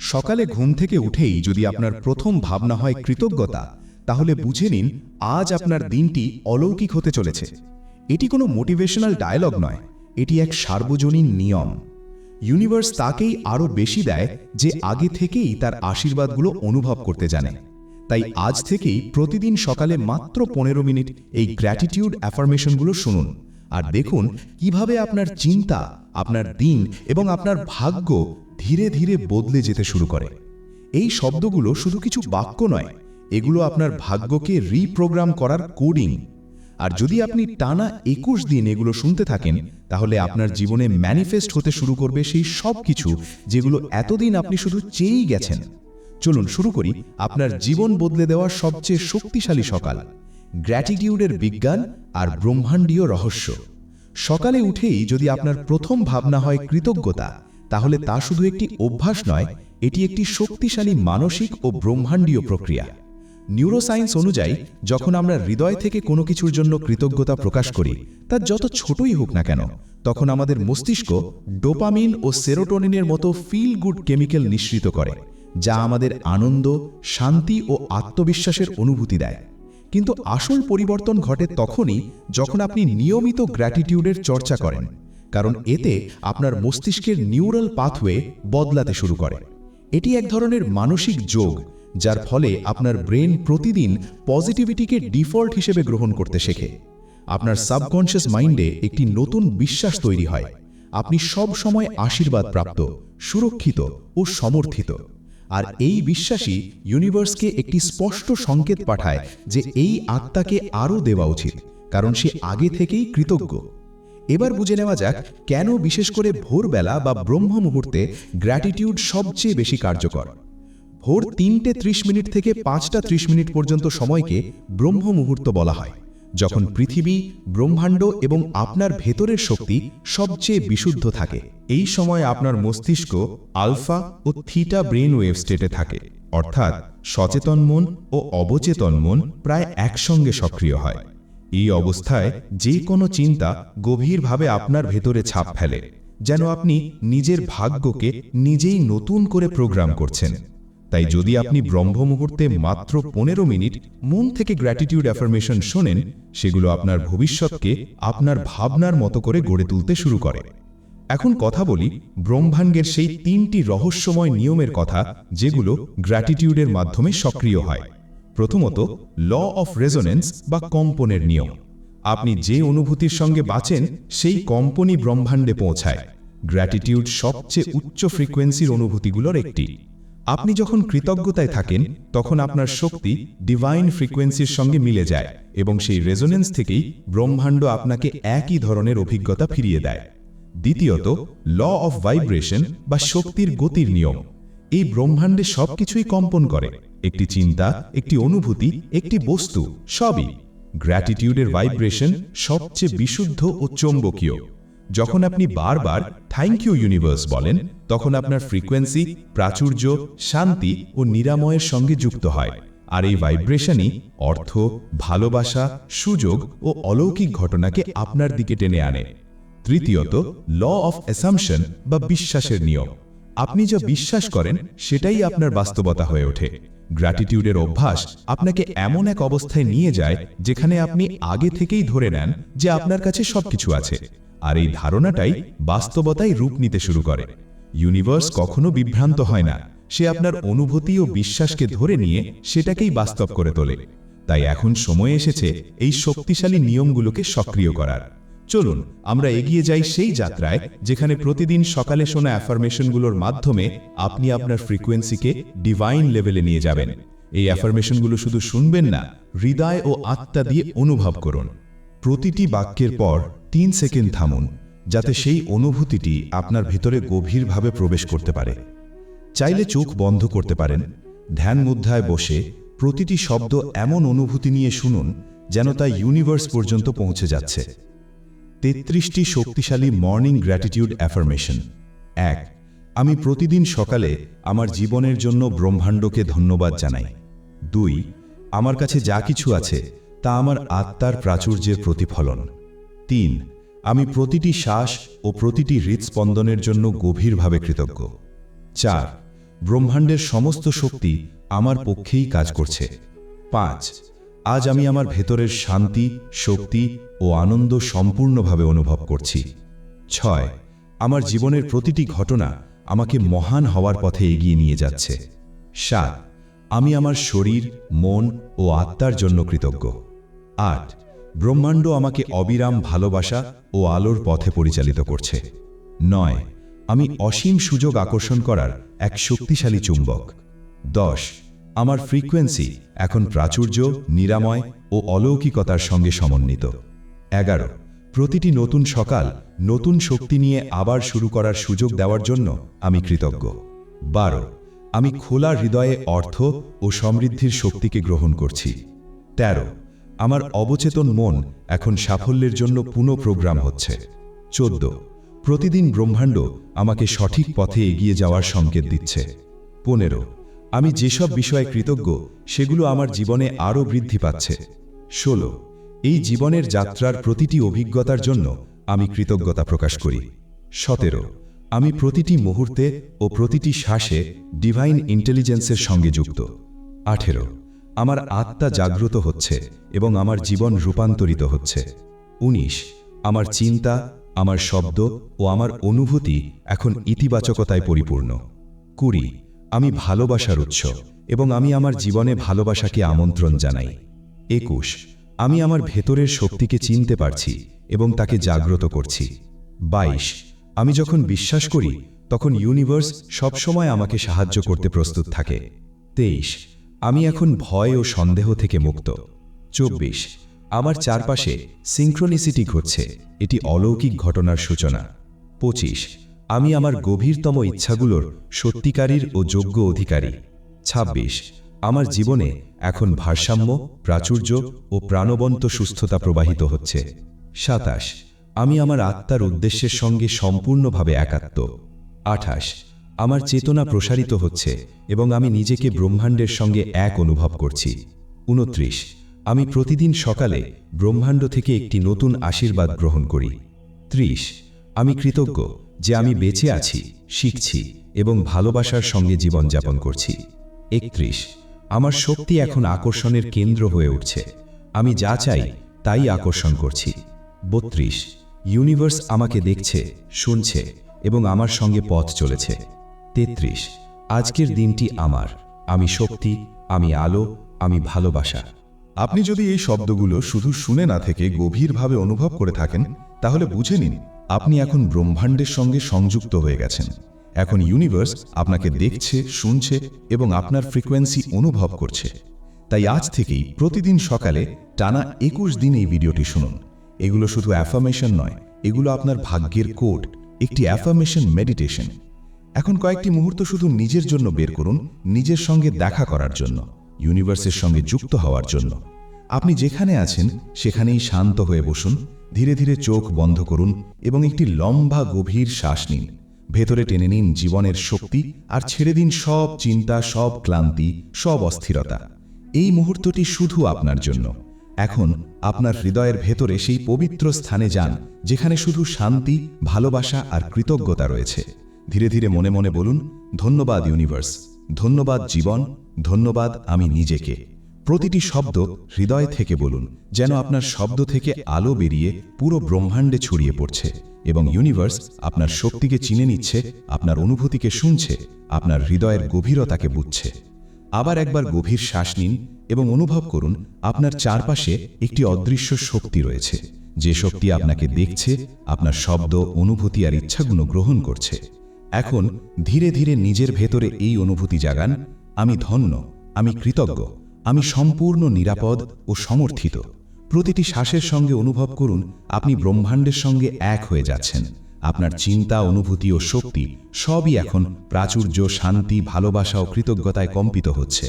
সকালে ঘুম থেকে উঠেই যদি আপনার প্রথম ভাবনা হয় কৃতজ্ঞতা, তাহলে বুঝে নিন আজ আপনার দিনটি অলৌকিক হতে চলেছে। এটি কোনো মোটিভেশনাল ডায়লগ নয়, এটি এক সার্বজনীন নিয়ম। ইউনিভার্স তাকেই আরও বেশি দেয় যে আগে থেকেই তার আশীর্বাদগুলো অনুভব করতে জানে। তাই আজ থেকেই প্রতিদিন সকালে মাত্র পনেরো মিনিট এই গ্র্যাটিটিউড অ্যাফার্মেশনগুলো শুনুন। আর দেখুন কীভাবে আপনার চিন্তা, আপনার দিন এবং আপনার ভাগ্য ধীরে ধীরে বদলে যেতে শুরু করে। এই শব্দগুলো শুধু কিছু বাক্য নয়, এগুলো আপনার ভাগ্যকে রিপ্রোগ্রাম করার কোডিং আর যদি আপনি টানা একুশ দিন এগুলো শুনতে থাকেন, তাহলে আপনার জীবনে ম্যানিফেস্ট হতে শুরু করবে সেই সব কিছু যেগুলো এতদিন আপনি শুধু চেয়েই গেছেন। চলুন শুরু করি, আপনার জীবন বদলে দেওয়ার সবচেয়ে শক্তিশালী সকাল। গ্র্যাটিটিউডের বিজ্ঞান আর ব্রহ্মাণ্ডীয় রহস্য। সকালে উঠেই যদি আপনার প্রথম ভাবনা হয় কৃতজ্ঞতা তাহলে তা শুধু একটি অভ্যাস নয়, এটি একটি শক্তিশালী মানসিক ও ব্রহ্মাণ্ডীয় প্রক্রিয়া। নিউরোসায়েন্স অনুযায়ী, যখন আমরা হৃদয় থেকে কোনো কিছুর জন্য কৃতজ্ঞতা প্রকাশ করি, তা যত ছোটই হোক না কেন, তখন আমাদের মস্তিষ্ক ডোপামিন ও সেরোটোনিনের মতো ফিল গুড কেমিক্যাল নিঃসৃত করে, যা আমাদের আনন্দ, শান্তি ও আত্মবিশ্বাসের অনুভূতি দেয়। কিন্তু আসল পরিবর্তন ঘটে তখনই যখন আপনি নিয়মিত গ্র্যাটিটিউডের চর্চা করেন। কারণ এতে আপনার মস্তিষ্কের নিউরাল পাথওয়ে বদলাতে শুরু করে। এটি এক ধরনের মানসিক যোগ যার ফলে আপনার ব্রেন প্রতিদিন পজিটিভিটিকে ডিফল্ট হিসেবে গ্রহণ করতে শেখে। আপনার সাবকনশিয়াস মাইন্ডে একটি নতুন বিশ্বাস তৈরি হয়। আপনি সব সময় আশীর্বাদ প্রাপ্ত সুরক্ষিত ও সমর্থিত। আর এই বিশ্বাসই ইউনিভার্সকে একটি স্পষ্ট সংকেত পাঠায় যে এই আত্মাকে আরও দেওয়া উচিত কারণ সে আগে থেকেই কৃতজ্ঞ। এবার বুঝে নেওয়া যাক কেন বিশেষ করে ভোরবেলা বা ব্রহ্ম মুহূর্তে গ্র্যাটিটিউড সবচেয়ে বেশি কার্যকর। ভোর তিনটে ত্রিশ মিনিট থেকে পাঁচটা ত্রিশ মিনিট পর্যন্ত সময়কে ব্রহ্ম মুহূর্ত বলা হয়, যখন পৃথিবী, ব্রহ্মাণ্ড এবং আপনার ভেতরের শক্তি সবচেয়ে বিশুদ্ধ থাকে। এই সময় আপনার মস্তিষ্ক আলফা ও থিটা ব্রেন ওয়েভ স্টেটে থাকে, অর্থাৎ সচেতন মন ও অবচেতন মন প্রায় একসঙ্গে সক্রিয় হয়। এই অবস্থায় যে কোনো চিন্তা গভীরভাবে আপনার ভেতরে ছাপ ফেলে, যেন আপনি নিজের ভাগ্যকে নিজেই নতুন করে প্রোগ্রাম করছেন। তাই যদি আপনি ব্রহ্ম মুহূর্তে মাত্র পনেরো মিনিট মন থেকে গ্র্যাটিটিউড অ্যাফার্মেশন শোনেন, সেগুলো আপনার ভবিষ্যৎকে আপনার ভাবনার মতো করে গড়ে তুলতে শুরু করে। এখন কথা বলি ব্রহ্মাণ্ডের সেই তিনটি রহস্যময় নিয়মের কথা, যেগুলো গ্র্যাটিটিউডের মাধ্যমে সক্রিয় হয়। প্রথমত ল অফ রেজোনেন্স বা কম্পনের নিয়ম। আপনি যে অনুভূতির সঙ্গে বাঁচেন, সেই কম্পনই ব্রহ্মাণ্ডে পৌঁছায়। গ্র্যাটিটিউড সবচেয়ে উচ্চ ফ্রিকোয়েন্সির অনুভূতিগুলোর একটি। আপনি যখন কৃতজ্ঞতায় থাকেন, তখন আপনার শক্তি ডিভাইন ফ্রিকোয়েন্সির সঙ্গে মিলে যায় এবং সেই রেজোনেন্স থেকেই ব্রহ্মাণ্ড আপনাকে একই ধরনের অভিজ্ঞতা ফিরিয়ে দেয়। দ্বিতীয়ত ল অফ ভাইব্রেশন বা শক্তির গতির নিয়ম। এই ব্রহ্মাণ্ডে সবকিছুই কম্পন করে। একটি চিন্তা, একটি অনুভূতি, একটি বস্তু, সবই। গ্র্যাটিটিউডের ভাইব্রেশন সবচেয়ে বিশুদ্ধ ও চৌম্বকীয়। যখন আপনি বারবার থ্যাংক ইউ ইউনিভার্স বলেন, তখন আপনার ফ্রিকোয়েন্সি প্রাচুর্য, শান্তি ও নিরাময়ের সঙ্গে যুক্ত হয়। আর এই ভাইব্রেশনই অর্থ, ভালোবাসা, সুযোগ ও অলৌকিক ঘটনাকে আপনার দিকে টেনে আনে। তৃতীয়ত ল অফ অ্যাসামশন বা বিশ্বাসের নিয়ম। আপনি যা বিশ্বাস করেন সেটাই আপনার বাস্তবতা হয়ে ওঠে। গ্র্যাটিটিউডের অভ্যাস আপনাকে এমন এক অবস্থায় নিয়ে যায় যেখানে আপনি আগে থেকেই ধরে নেন যে আপনার কাছে সবকিছু আছে। আর এই ধারণাটাই বাস্তবতায় রূপ নিতে শুরু করে। ইউনিভার্স কখনো বিভ্রান্ত হয় না। সে আপনার অনুভূতি ও বিশ্বাসকে ধরে নিয়ে সেটাকেই বাস্তব করে তোলে। তাই এখন সময় এসেছে এই শক্তিশালী নিয়মগুলোকে সক্রিয় করার। চলুন, আমরা এগিয়ে যাই সেই যাত্রায়, যেখানে প্রতিদিন সকালে শোনা অ্যাফার্মেশনগুলোর মাধ্যমে আপনি আপনার ফ্রিকোয়েন্সিকে ডিভাইন লেভেলে নিয়ে যাবেন। এই অ্যাফার্মেশনগুলো শুধু শুনবেন না, হৃদয় ও আত্মা দিয়ে অনুভব করুন। প্রতিটি বাক্যের পর তিন সেকেন্ড থামুন, যাতে সেই অনুভূতিটি আপনার ভেতরে গভীরভাবে প্রবেশ করতে পারে। চাইলে চোখ বন্ধ করতে পারেন, ধ্যান মুদ্রায় বসে প্রতিটি শব্দ এমন অনুভূতি নিয়ে শুনুন, যেন তা ইউনিভার্স পর্যন্ত পৌঁছে যাচ্ছে। তেত্রিশটি শক্তিশালী মর্নিং গ্র্যাটিটিউড অ্যাফার্মেশন এক, আমি প্রতিদিন সকালে আমার জীবনের জন্য ব্রহ্মাণ্ডকে ধন্যবাদ জানাই। দুই, আমার কাছে যা কিছু আছে তা আমার আত্মার প্রাচুর্যের প্রতিফলন। তিন, আমি প্রতিটি শ্বাস ও প্রতিটি হৃদস্পন্দনের জন্য গভীরভাবে কৃতজ্ঞ। চার, ব্রহ্মাণ্ডের সমস্ত শক্তি আমার পক্ষেই কাজ করছে। পাঁচ আজ আমি আমার ভেতরের শান্তি, শক্তি ও আনন্দ সম্পূর্ণভাবে অনুভব করছি। ছয়, আমার জীবনের প্রতিটি ঘটনা আমাকে মহান হওয়ার পথে এগিয়ে নিয়ে যাচ্ছে। সাত, আমি আমার শরীর, মন ও আত্মার জন্য কৃতজ্ঞ। আট, ব্রহ্মাণ্ড আমাকে অবিরাম ভালোবাসা ও আলোর পথে পরিচালিত করছে। নয়, আমি অসীম সুযোগ আকর্ষণ করার এক শক্তিশালী চুম্বক। দশ আমার ফ্রিকোয়েন্সি এখন প্রাচুর্য, নিরাময় ও অলৌকিকতার সঙ্গে সমন্বিত। এগারো, প্রতিটি নতুন সকাল নতুন শক্তি নিয়ে আবার শুরু করার সুযোগ দেওয়ার জন্য আমি কৃতজ্ঞ। বারো, আমি খোলা হৃদয়ে অর্থ ও সমৃদ্ধির শক্তিকে গ্রহণ করছি। তেরো, আমার অবচেতন মন এখন সাফল্যের জন্য পুনঃপ্রোগ্রাম হচ্ছে। চোদ্দ, প্রতিদিন ব্রহ্মাণ্ড আমাকে সঠিক পথে এগিয়ে যাওয়ার সংকেত দিচ্ছে। পনেরো আমি যেসব বিষয়ে কৃতজ্ঞ, সেগুলো আমার জীবনে আরও বৃদ্ধি পাচ্ছে। ষোলো, এই জীবনের যাত্রার প্রতিটি অভিজ্ঞতার জন্য আমি কৃতজ্ঞতা প্রকাশ করি। সতেরো, আমি প্রতিটি মুহূর্তে ও প্রতিটি শ্বাসে ডিভাইন ইন্টেলিজেন্সের সঙ্গে যুক্ত। আঠেরো, আমার আত্মা জাগ্রত হচ্ছে এবং আমার জীবন রূপান্তরিত হচ্ছে। উনিশ, আমার চিন্তা, আমার শব্দ ও আমার অনুভূতি এখন ইতিবাচকতায় পরিপূর্ণ। কুড়ি আমি ভালোবাসার উৎস এবং আমি আমার জীবনে ভালোবাসাকে আমন্ত্রণ জানাই। একুশ, আমি আমার ভেতরের শক্তিকে চিনতে পারছি এবং তাকে জাগ্রত করছি। বাইশ, আমি যখন বিশ্বাস করি, তখন ইউনিভার্স সবসময় আমাকে সাহায্য করতে প্রস্তুত থাকে। তেইশ, আমি এখন ভয় ও সন্দেহ থেকে মুক্ত। চব্বিশ, আমার চারপাশে সিঙ্ক্রোনিসিটি ঘটছে, এটি অলৌকিক ঘটনার সূচনা। পঁচিশ আমি আমার গভীরতম ইচ্ছাগুলোর সত্যিকারীর ও যোগ্য অধিকারী। ২৬ আমার জীবনে এখন ভারসাম্য প্রাচুর্য ও প্রাণবন্ত সুস্থতা প্রবাহিত হচ্ছে। সাতাশ। আমি আমার আত্মার উদ্দেশ্যের সঙ্গে সম্পূর্ণভাবে একাত্ম। আঠাশ। আমার চেতনা প্রসারিত হচ্ছে এবং আমি নিজেকে ব্রহ্মাণ্ডের সঙ্গে এক অনুভব করছি। উনত্রিশ। আমি প্রতিদিন সকালে ব্রহ্মাণ্ড থেকে একটি নতুন আশীর্বাদ গ্রহণ করি। ত্রিশ। আমি কৃতজ্ঞ। যে আমি বেঁচে আছি, শিখছি এবং ভালোবাসার সঙ্গে জীবনযাপন করছি। একত্রিশ, আমার শক্তি এখন আকর্ষণের কেন্দ্র হয়ে উঠছে। আমি যা চাই, তাই আকর্ষণ করছি। বত্রিশ ইউনিভার্স আমাকে দেখছে, শুনছে এবং আমার সঙ্গে পথ চলেছে। তেত্রিশ, আজকের দিনটি আমার। আমি শক্তি, আমি আলো, আমি ভালোবাসা। আপনি যদি এই শব্দগুলো শুধু শুনে না থেকে গভীরভাবে অনুভব করে থাকেন তাহলে বুঝে নিন, আপনি এখন ব্রহ্মাণ্ডের সঙ্গে সংযুক্ত হয়ে গেছেন। এখন ইউনিভার্স আপনাকে দেখছে, শুনছে এবং আপনার ফ্রিকোয়েন্সি অনুভব করছে। তাই আজ থেকেই প্রতিদিন সকালে টানা একুশ দিন এই ভিডিওটি শুনুন। এগুলো শুধু অ্যাফার্মেশন নয়, এগুলো আপনার ভাগ্যের কোড একটি অ্যাফার্মেশন মেডিটেশন এখন কয়েকটি মুহূর্ত শুধু নিজের জন্য বের করুন, নিজের সঙ্গে দেখা করার জন্য ইউনিভার্সের সঙ্গে যুক্ত হওয়ার জন্য। আপনি যেখানে আছেন, সেখানেই শান্ত হয়ে বসুন ধীরে ধীরে চোখ বন্ধ করুন এবং একটি লম্বা গভীর শ্বাস নিন। ভেতরে টেনে নিন জীবনের শক্তি আর ছেড়ে দিন সব চিন্তা, সব ক্লান্তি, সব অস্থিরতা। এই মুহূর্তটি শুধু আপনার জন্য। এখন আপনার হৃদয়ের ভেতরে সেই পবিত্র স্থানে যান, যেখানে শুধু শান্তি, ভালোবাসা আর কৃতজ্ঞতা রয়েছে। ধীরে ধীরে মনে মনে বলুন, ধন্যবাদ ইউনিভার্স, ধন্যবাদ জীবন, ধন্যবাদ আমি নিজেকে। প্রতিটি শব্দ হৃদয় থেকে বলুন, যেন আপনার শব্দ থেকে আলো বেরিয়ে পুরো ব্রহ্মাণ্ডে ছড়িয়ে পড়ছে এবং ইউনিভার্স আপনার শক্তিকে চিনে নিচ্ছে, আপনার অনুভূতিকে শুনছে, আপনার হৃদয়ের গভীরতাকে বুঝছে। আবার একবার গভীর শ্বাস নিন এবং অনুভব করুন, আপনার চারপাশে একটি অদৃশ্য শক্তি রয়েছে। যে শক্তি আপনাকে দেখছে, আপনার শব্দ, অনুভূতি আর ইচ্ছাগুলো গ্রহণ করছে। এখন ধীরে ধীরে নিজের ভেতরে এই অনুভূতি জাগান, আমি ধন্য, আমি কৃতজ্ঞ। আমি সম্পূর্ণ নিরাপদ ও সমর্থিত। প্রতিটি শ্বাসের সঙ্গে অনুভব করুন, আপনি ব্রহ্মাণ্ডের সঙ্গে এক হয়ে যাচ্ছেন। আপনার চিন্তা, অনুভূতি ও শক্তি সবই এখন প্রাচুর্য, শান্তি, ভালোবাসা ও কৃতজ্ঞতায় কম্পিত হচ্ছে।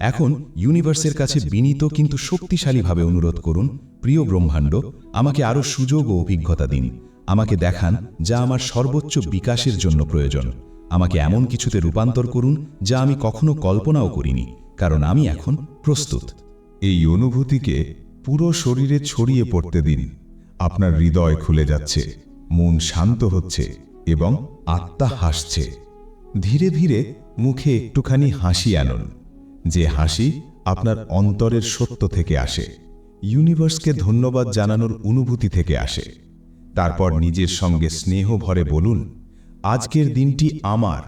এখন ইউনিভার্সের কাছে বিনীত কিন্তু শক্তিশালীভাবে অনুরোধ করুন, প্রিয় ব্রহ্মাণ্ড, আমাকে আরও সুযোগ ও অভিজ্ঞতা দিন। আমাকে দেখান যা আমার সর্বোচ্চ বিকাশের জন্য প্রয়োজন। আমাকে এমন কিছুতে রূপান্তর করুন যা আমি কখনো কল্পনাও করিনি, কারণ আমি এখন প্রস্তুত। এই অনুভূতিকে পুরো শরীরে ছড়িয়ে পড়তে দিন। আপনার হৃদয় খুলে যাচ্ছে, মন শান্ত হচ্ছে এবং আত্মা হাসছে। ধীরে ধীরে মুখে একটুখানি হাসি আনুন। যে হাসি আপনার অন্তরের সত্য থেকে আসে, ইউনিভার্সকে ধন্যবাদ জানানোর অনুভূতি থেকে আসে। তারপর নিজের সঙ্গে স্নেহ ভরে বলুন, আজকের দিনটি আমার,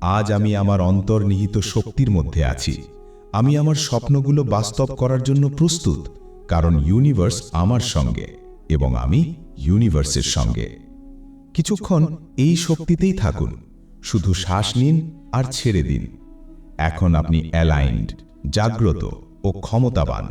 আজ আমি আমার অন্তর্নিহিত শক্তির মধ্যে আছি। আমি আমার স্বপ্নগুলো বাস্তব করার জন্য প্রস্তুত, কারণ ইউনিভার্স আমার সঙ্গে এবং আমি ইউনিভার্সের সঙ্গে। কিছুক্ষণ এই শক্তিতেই থাকুন, শুধু শ্বাস নিন আর ছেড়ে দিন। এখন আপনি অ্যালাইন্ড জাগ্রত ও ক্ষমতাবান।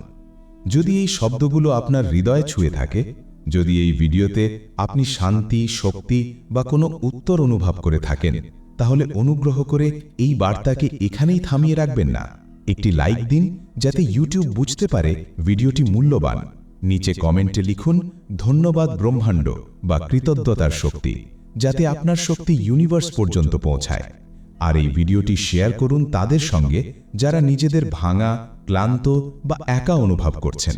যদি এই শব্দগুলো আপনার হৃদয়ে ছুঁয়ে থাকে, যদি এই ভিডিওতে আপনি শান্তি, শক্তি বা কোনো উত্তর অনুভব করে থাকেন, তাহলে অনুগ্রহ করে এই বার্তাকে এখানেই থামিয়ে রাখবেন না। একটি লাইক দিন যাতে ইউটিউব বুঝতে পারে ভিডিওটি মূল্যবান। নিচে কমেন্টে লিখুন, ধন্যবাদ ব্রহ্মাণ্ড বা কৃতজ্ঞতার শক্তি যাতে আপনার শক্তি ইউনিভার্স পর্যন্ত পৌঁছায়। আর এই ভিডিওটি শেয়ার করুন তাদের সঙ্গে যারা নিজেদের ভাঙা, ক্লান্ত বা একা অনুভব করছেন।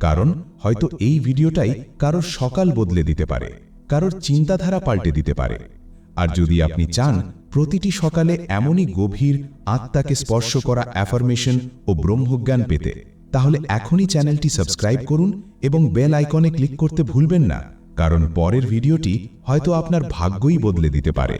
কারণ হয়তো এই ভিডিওটাই কারোর সকাল বদলে দিতে পারে, কারোর চিন্তাধারা পাল্টে দিতে পারে। আর যদি আপনি চান প্রতিটি সকালে এমনই গভীর আত্মাকে স্পর্শ করা অ্যাফার্মেশন ও ব্রহ্মজ্ঞান পেতে। তাহলে এখনই চ্যানেলটি সাবস্ক্রাইব করুন এবং বেল আইকনে ক্লিক করতে ভুলবেন না, কারণ পরের ভিডিওটি হয়তো আপনার ভাগ্যই বদলে দিতে পারে।